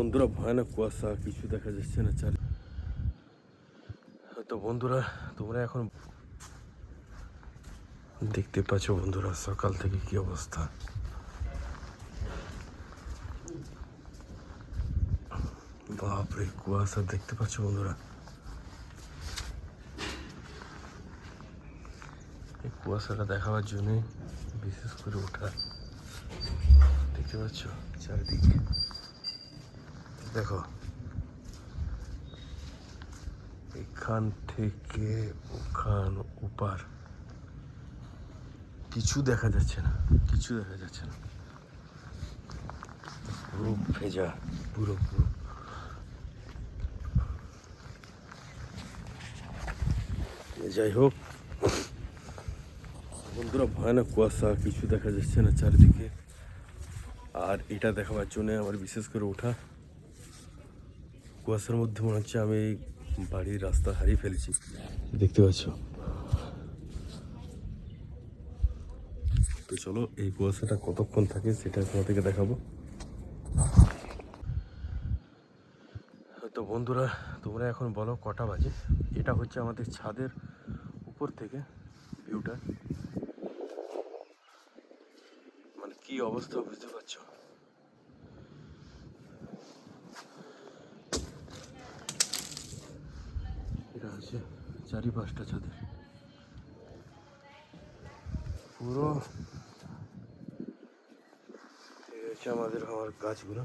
বন্ধুরা ভয়ানক কুয়াশা, কিছু দেখা যাচ্ছে না চার তো বন্ধুরা, তোমরা এখন দেখতে পাচ্ছ বন্ধুরা সকাল থেকে কি অবস্থা। বাপরে, কুয়াশা দেখতে পাচ্ছ বন্ধুরা? এই কুয়াশাটা দেখাবার জন্যে বিশেষ করে ওঠা। দেখতে পাচ্ছ? চারিদিকে। দেখো। এখান থেকে ওখান উপার কিছু দেখা যাচ্ছে না, কিছু দেখা যাচ্ছে না। পুরো ভেজা, পুরো পুরো। যাই হোক। বন্ধুরা, ভয়ানক কুয়াশা, কিছু দেখা যাচ্ছে না চারিদিকে। আর এটা দেখাবার জন্য আমার বিশেষ করে ওঠা কুয়াশার মধ্যে মনে হচ্ছে আমি বাড়ির রাস্তা হারিয়ে ফেলেছি। দেখতে পাচ্ছ? তো চলো এই কুয়াশাটা কতক্ষণ থাকে সেটা তোমাদেরকে দেখাবো। তো বন্ধুরা তোমরা এখন বলো কটা বাজে? এটা হচ্ছে আমাদের ছাদের উপর থেকে ভিউটা মানে কি অবস্থা বুঝতে পারছ এটা হচ্ছে চারি পাঁচটা ছাদের পুরো আমাদের আমার গাছগুলো।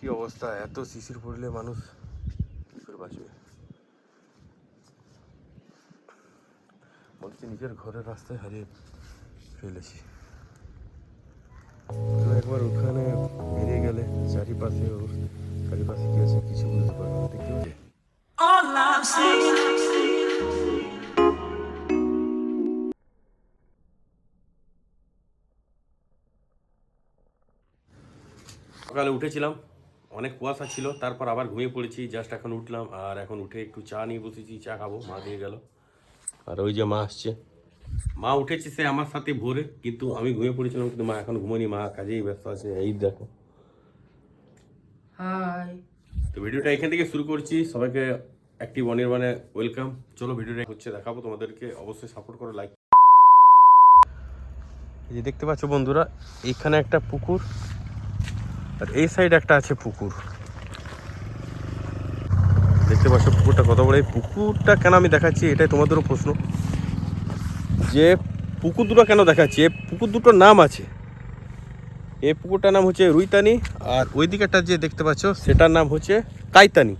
কি অবস্থা? এত শিশির পড়লে মানুষ করে বাঁচবে? বলছি, নিজের ঘরের রাস্তায় হারিয়ে ফেলেছি। একবার ওখানে বেরিয়ে গেলে চারিপাশে চারিপাশে কি আছে কিছু বুঝতে পারবে সকালে উঠেছিলাম অনেক কুয়াশা ছিল তারপর আবার ঘুমিয়ে পড়েছি জাস্ট এখন উঠলাম আর এখন উঠে একটু চা নিয়ে বসেছি চা খাব মা দিয়ে গেল। আর ওই যে মা আসছে। মা উঠেছে সে আমার সাথে ভোরে কিন্তু আমি ঘুমিয়ে পড়েছিলাম কিন্তু মা এখন ঘুমোনি মা কাজেই ব্যস্ত আছে এই দেখো। Hi. তো ভিডিওটা এখান থেকে শুরু করছি সবাইকে অ্যাক্টিভ অনির্বাণে ওয়েলকাম চলো ভিডিওটা হচ্ছে দেখাবো তোমাদেরকে অবশ্যই সাপোর্ট করো লাইক এই যে দেখতে পাচ্ছ বন্ধুরা এখানে একটা পুকুর আর এই সাইড একটা আছে পুকুর। দেখতে পাচ্ছ, পুকুরটা কত বড়? এই পুকুরটা কেন আমি দেখাচ্ছি? এটাই তোমাদেরও প্রশ্ন। যে পুকুর দুটো কেন দেখাচ্ছি? এই পুকুর দুটোর নাম আছে। এই পুকুরটার নাম হচ্ছে রুইতানি, আর ওই দিকেরটা যে দেখতে পাচ্ছ, সেটার নাম হচ্ছে কাইতানি।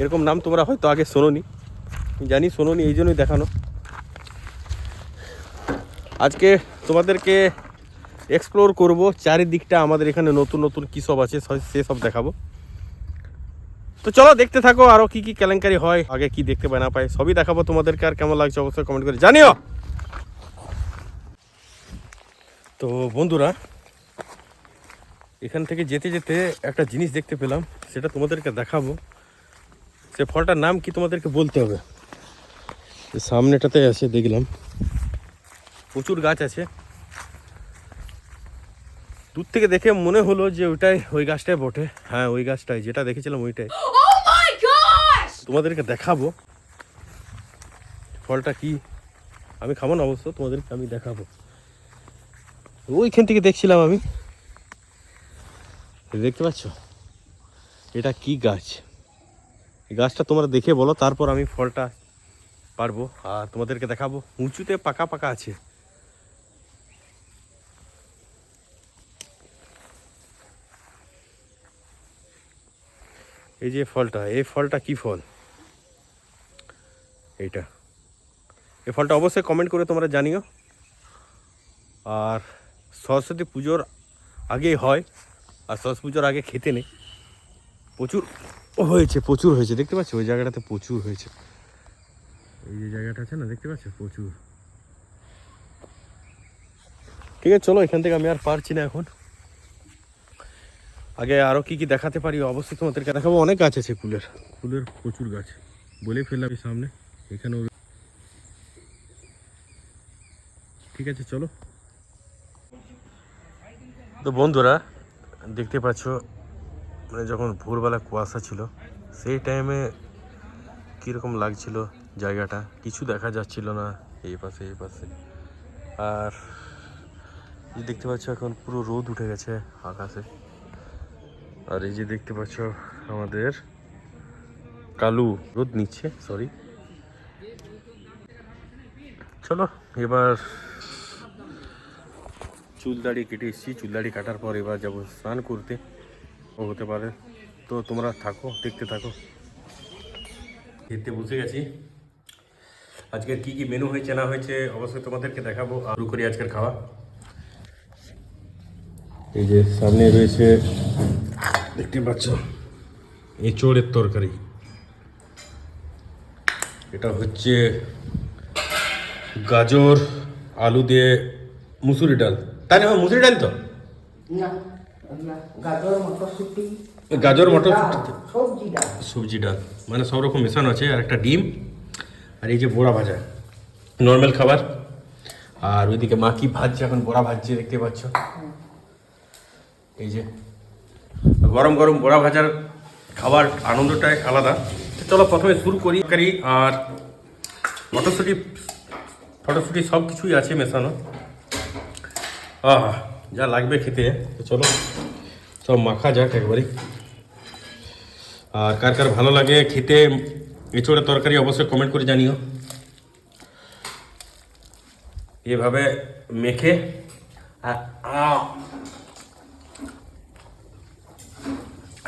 এরকম নাম তোমরা হয়তো আগে শোনোনি। জানি শোনোনি, এই জন্যই দেখানো। আজকে তোমাদেরকে এক্সপ্লোর করব। চারিদিকটা আমাদের এখানে নতুন নতুন কী সব আছে, সব- সেসব দেখাবো। তো চলো দেখতে থাকো আরও কি কি কেলেঙ্কারি হয়, আগে কি দেখতে পাই না পাই সবই দেখাবো তোমাদেরকে আর কেমন লাগছে অবশ্যই কমেন্ট করে জানিও। তো বন্ধুরা, এখান থেকে যেতে যেতে একটা জিনিস দেখতে পেলাম, সেটা তোমাদেরকে দেখাবো। সে ফলটার নাম কি তোমাদেরকে বলতে হবে? সামনেটাতে আছে দেখলাম, প্রচুর গাছ আছে। দূর থেকে দেখে মনে হলো যে ওইটাই ওই গাছটাই বটে। হ্যাঁ ওই গাছটাই যেটা দেখেছিলাম ওইটাই। Oh! তোমাদেরকে দেখাবো। ফলটা কি? আমি খাব না অবশ্য তোমাদেরকে আমি দেখাবো। ওইখান থেকে দেখছিলাম আমি। দেখতে পাচ্ছ? এটা কি গাছ? এই গাছটা তোমরা দেখে বলো তারপর আমি ফলটা পারব। আর তোমাদেরকে দেখাবো। উঁচুতে পাকা পাকা আছে। এই যে ফলটা, এই ফলটা কি ফল? এইটা। এই ফলটা অবশ্যই কমেন্ট করে তোমরা জানিও। আর সরস্বতী পুজোর আগেই হয়, আর সরস্বতী পুজোর আগে খেতে নেই। প্রচুর হয়েছে প্রচুর হয়েছে, দেখতে পাচ্ছ? ওই জায়গাটাতে প্রচুর হয়েছে। এই যে জায়গাটা আছে না, দেখতে পাচ্ছ? প্রচুর। ঠিক আছে, চলো, এখান থেকে আমি আর পারছি না এখন। আগে আরও কি কি দেখাতে পারি? অবশ্যই তোমাদেরকে দেখাবো। অনেক গাছ আছে ফুলের। ফুলের প্রচুর গাছ। বলে ফেললাম সামনে। এখানেও ঠিক আছে চলো। তো বন্ধুরা দেখতে পাচ্ছ মানে যখন ভোরবেলা কুয়াশা ছিল সেই টাইমে কীরকম লাগছিল জায়গাটা? কিছু দেখা যাচ্ছিল না এই পাশে এই পাশে। আর দেখতে পাচ্ছ এখন পুরো রোদ উঠে গেছে আকাশে। আর এই যে দেখতে পাচ্ছ আমাদের কালু রোদ নিচ্ছে সরি চলো, এবার চুল দাড়ি কেটে এসেছি। চুল দাড়ি কাটার পর এবার যাব স্নান করতে। ও হতে পারে। তো তোমরা থাকো, দেখতে থাকো। খেতে বসে গেছি। আজকে কি কি মেনু হয়েছে, না হয়েছে, অবশ্যই তোমাদেরকে দেখাবো। শুরু করি আজকের খাওয়া। এই যে সামনে রয়েছে দেখতে পাচ্ছ? এঁচোড়ের তরকারি। এটা হচ্ছে গাজর আলু দিয়ে মুসুরি ডাল। তাই না মুসুরি ডাল তো? না না, গাজর মটর সবজি ডাল। সবজি ডাল। মানে সব রকম মেশানো আছে আর একটা ডিম আর এই যে বড়া ভাজা। নর্মাল খাবার। আর ওইদিকে মা কি ভাজছে এখন বড়া ভাজছে দেখতে পাচ্ছ? এই যে গরম গরম বড়া ভাজার খাবার আনন্দটাই আলাদা। চলো প্রথমে শুরু করি। কারি আর মটরশুঁটি ফটরশুঁটি সব কিছুই আছে মেশানো। আহা, যা লাগবে খেতে। তো চলো সব মাখা যাক একবারে। আর কার কার ভালো লাগে খেতে, এঁচোড়ের তরকারি অবশ্যই কমেন্ট করে জানিও। এভাবে মেখে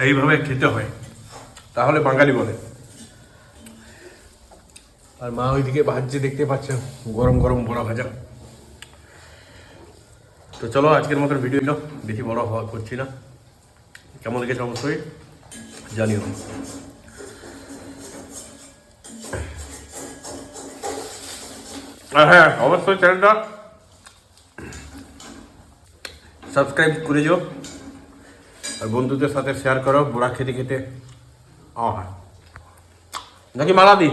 এইভাবে খেতে হয়। তাহলে বাঙালি বলে। আর মা ওইদিকে ভাজছে, দেখতে পাচ্ছেন, গরম গরম বড়া ভাজা। তো চলো, আজকের মতো ভিডিও বেশি বড় হওয়া করছি না। কেমন লেগেছে অবশ্যই জানিও। আর হ্যাঁ অবশ্যই চ্যানেলটা সাবস্ক্রাইব করে যাও আর বন্ধুদের সাথে শেয়ার করো বড়া খেতে খেতে আহ নাকি মালা দি?